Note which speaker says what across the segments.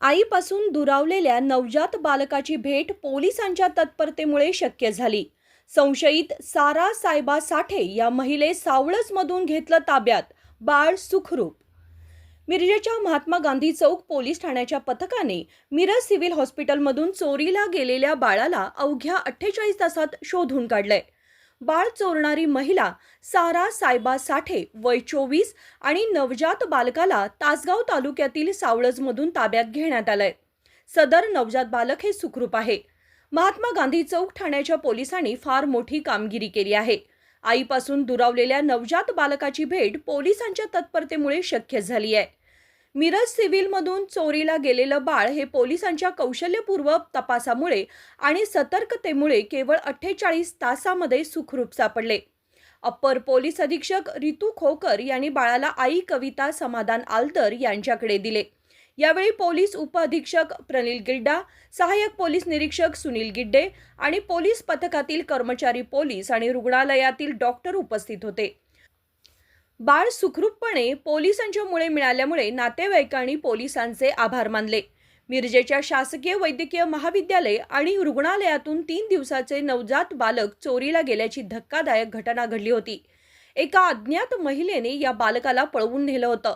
Speaker 1: आईपासून दुरावलेल्या नवजात बालकाची भेट पोलिसांच्या तत्परतेमुळे शक्य झाली. संशयित सारा सायबा साठे या महिले सावळसमधून घेतलं ताब्यात. बाळ सुखरूप. मिरजेच्या महात्मा गांधी चौक पोलीस ठाण्याच्या पथकाने मिरज सिव्हिल हॉस्पिटलमधून चोरीला गेलेल्या बाळाला अवघ्या अठ्ठेचाळीस तासात शोधून काढलंय. बाळ चोरणारी महिला सारा सायबा साठे वय चोवीस आणि नवजात बालकाला तासगाव तालुक्यातील सावळजमधून ताब्यात घेण्यात आलंय. सदर नवजात बालक हे सुखरूप आहे. महात्मा गांधी चौक ठाण्याच्या पोलिसांनी फार मोठी कामगिरी केली आहे. आईपासून दुरावलेल्या नवजात बालकाची भेट पोलिसांच्या तत्परतेमुळे शक्य झाली आहे. मिरज सिव्हिलमधून चोरीला गेलेलं बाळ हे पोलिसांच्या कौशल्यपूर्वक तपासामुळे आणि सतर्कतेमुळे केवळ अठ्ठेचाळीस तासामध्ये सुखरूप सापडले. अप्पर पोलीस अधीक्षक रितू खोकर यांनी बाळाला आई कविता समाधान आलतर यांच्याकडे दिले. यावेळी पोलीस उपअधीक्षक प्रनिल गिड्डा सहाय्यक पोलीस निरीक्षक सुनील गिड्डे आणि पोलीस पथकातील कर्मचारी पोलीस आणि रुग्णालयातील डॉक्टर उपस्थित होते. बाळ सुखरूपपणे पोलिसांच्या मुळे मिळाल्यामुळे नातेवाईकांनी पोलिसांचे आभार मानले. मिरजेच्या शासकीय वैद्यकीय महाविद्यालय आणि रुग्णालयातून तीन दिवसाचे नवजात बालक चोरीला गेल्याची धक्कादायक घटना घडली होती. एका अज्ञात महिलेने या बालकाला पळवून नेलं होतं.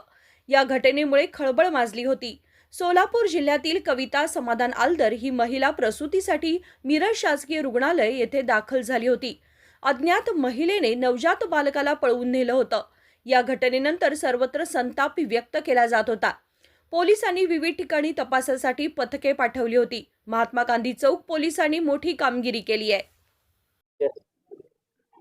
Speaker 1: या घटनेमुळे खळबळ माजली होती. सोलापूर जिल्ह्यातील कविता समाधान आलदर ही महिला प्रसूतीसाठी मिरज शासकीय रुग्णालय येथे दाखल झाली होती. अज्ञात महिलेने नवजात बालकाला पळवून नेलं होतं. या घटनेनंतर सर्वत्र संताप व्यक्त केला जात होता. पोलिसांनी विविध ठिकाणी तपासासाठी पथके पाठवली होती. महात्मा गांधी चौक पोलिसांनी मोठी कामगिरी केली आहे.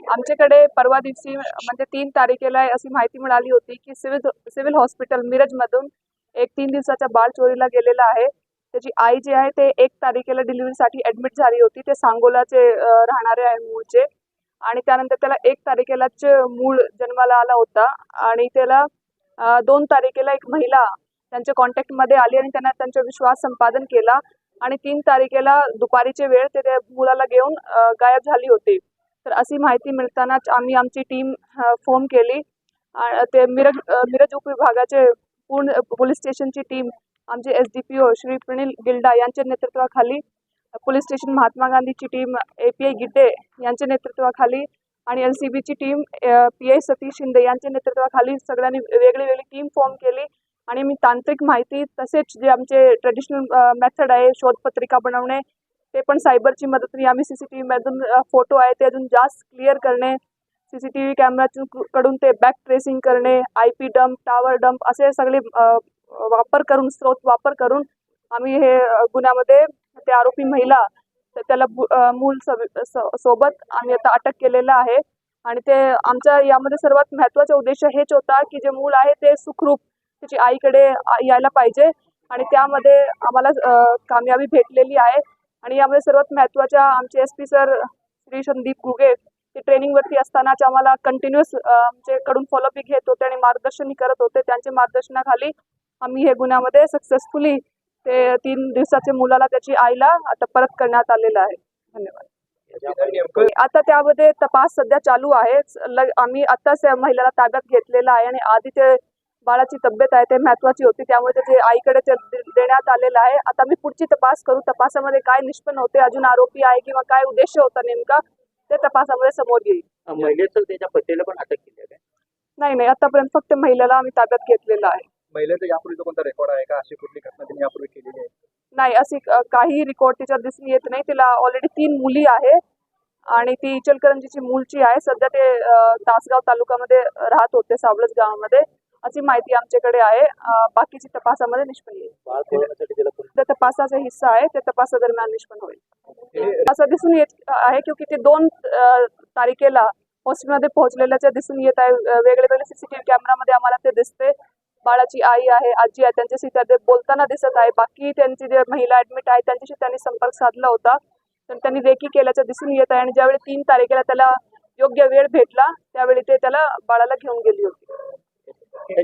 Speaker 2: आमच्याकडे परवा दिवशी म्हणजे तीन तारखेला अशी माहिती मिळाली होती की सिव्हिल सिव्हिल हॉस्पिटल मिरजमधून एक तीन दिवसाचा बाळ चोरीला गेलेला आहे. त्याची आई जी आहे ते एक तारखेला डिलिव्हरीसाठी ऍडमिट झाली होती. ते सांगोलाचे राहणारे आहे मूळचे. आणि त्यानंतर त्याला एक तारखेलाच मूळ जन्माला आला होता. आणि त्याला दोन तारखेला एक महिला त्यांच्या कॉन्टॅक्टमध्ये आली आणि त्यांना त्यांचा विश्वास संपादन केला. आणि तीन तारखेला दुपारीचे वेळ ते त्या मुलाला घेऊन गायब झाली होती. तर अशी माहिती मिळतानाच आम्ही आमची टीम फोन केली. ते मिरज मिरज उपविभागाचे पूर्ण पोलीस स्टेशनची टीम आमचे S D P O Shri Pranil Gilda यांच्या नेतृत्वाखाली पोलीस स्टेशन महात्मा गांधीची team A P I Gidde यांच्या नेतृत्वाखाली आणि एल सी बीची team P I Satish Shinde यांच्या नेतृत्वाखाली सगळ्यांनी वेगळी वेगळी टीम फॉर्म केली. आणि मी तांत्रिक माहिती तसेच जे आमचे ट्रेडिशनल मेथड आहे शोधपत्रिका बनवणे ते पण सायबरची मदतीने आम्ही सी सी टी व्हीमधून फोटो आहे ते अजून जास्त क्लिअर करणे सी सी टी व्ही कॅमेरातून कडून ते बॅक ट्रेसिंग करणे I P dump tower dump असे सगळे वापर करून स्रोत वापर करून आम्ही हे गुन्ह्यामध्ये ते आरोपी महिला तर त्याला मूल स- सोबत आम्ही आता अटक केलेलं आहे. आणि ते आमच्या यामध्ये सर्वात महत्त्वाचा उद्देश हेच होता की जे मूल आहे ते सुखरूप त्याची आईकडे यायला पाहिजे. आणि त्यामध्ये आम्हाला कामयाबी भेटलेली आहे. आणि यामध्ये सर्वात महत्त्वाच्या आमचे S P sir Shri Sandeep Guge ते ट्रेनिंगवरती असतानाच आम्हाला कंटिन्युअस आमच्याकडून फॉलोअप घेत होते आणि मार्गदर्शनही करत होते. त्यांच्या मार्गदर्शनाखाली आम्ही हे गुन्ह्यामध्ये सक्सेसफुली ते तीन दिवसाच्या मुलाला त्याची आईला आता परत करण्यात आलेलं आहे. धन्यवाद. आता त्यामध्ये तपास सध्या चालू आहे आम्ही आताच त्या महिलेला ताब्यात घेतलेला आहे आणि आधी ते बाळाची तब्येत आहे ते महत्वाची होती त्यामुळे त्याचे आईकडे ते देण्यात आलेलं आहे. आता मी पुढची तपास करू. तपासामध्ये काय निष्पन्न होते अजून आरोपी आहे किंवा काय उद्देश होता नेमका ते तपासामध्ये समोर येईल.
Speaker 3: महिलेचं त्याच्या पत्नीला पण अटक केली
Speaker 2: नाही नाही आतापर्यंत फक्त महिलेला आम्ही ताब्यात घेतलेला आहे.
Speaker 4: महिलेचा यापूर्वीचा कोणता रेकॉर्ड आहे का? अशी कुठली घटना त्यांनी यापूर्वी केलेली आहे?
Speaker 2: नाही अशी अ, काही रेकॉर्ड तिच्यात दिसून येत नाही. तिला ऑलरेडी तीन मुली आहे आणि ती इचलकरंजीची मूलची आहे. सध्या ते तासगाव तालुक्यामध्ये राहत होते सावळज गावामध्ये. अशी माहिती आमच्याकडे आहे. बाकीची तपासामध्ये निष्पन्न येईल तपासाचा हिस्सा आहे. त्या तपासादरम्यान निष्पन्न होईल. असं दिसून येत आहे क्योंकि ते दोन तारखेला हॉस्पिटलमध्ये पोहोचलेल्याच्या दिसून येत आहे. वेगळे वेगळे सीसीटीव्ही कॅमेरामध्ये आम्हाला ते दिसते. बाळाची आई आहे आजी आहे त्यांच्याशी त्या बोलताना दिसत आहे. बाकी त्यांची जे महिला ऍडमिट आहे त्यांच्याशी त्यांनी संपर्क साधला होता. तर त्यांनी रेकी केल्याचं दिसून येत आहे आणि ज्यावेळी तीन तारखेला त्याला योग्य वेळ भेटला त्यावेळी ते त्याला बाळाला घेऊन गेली होती.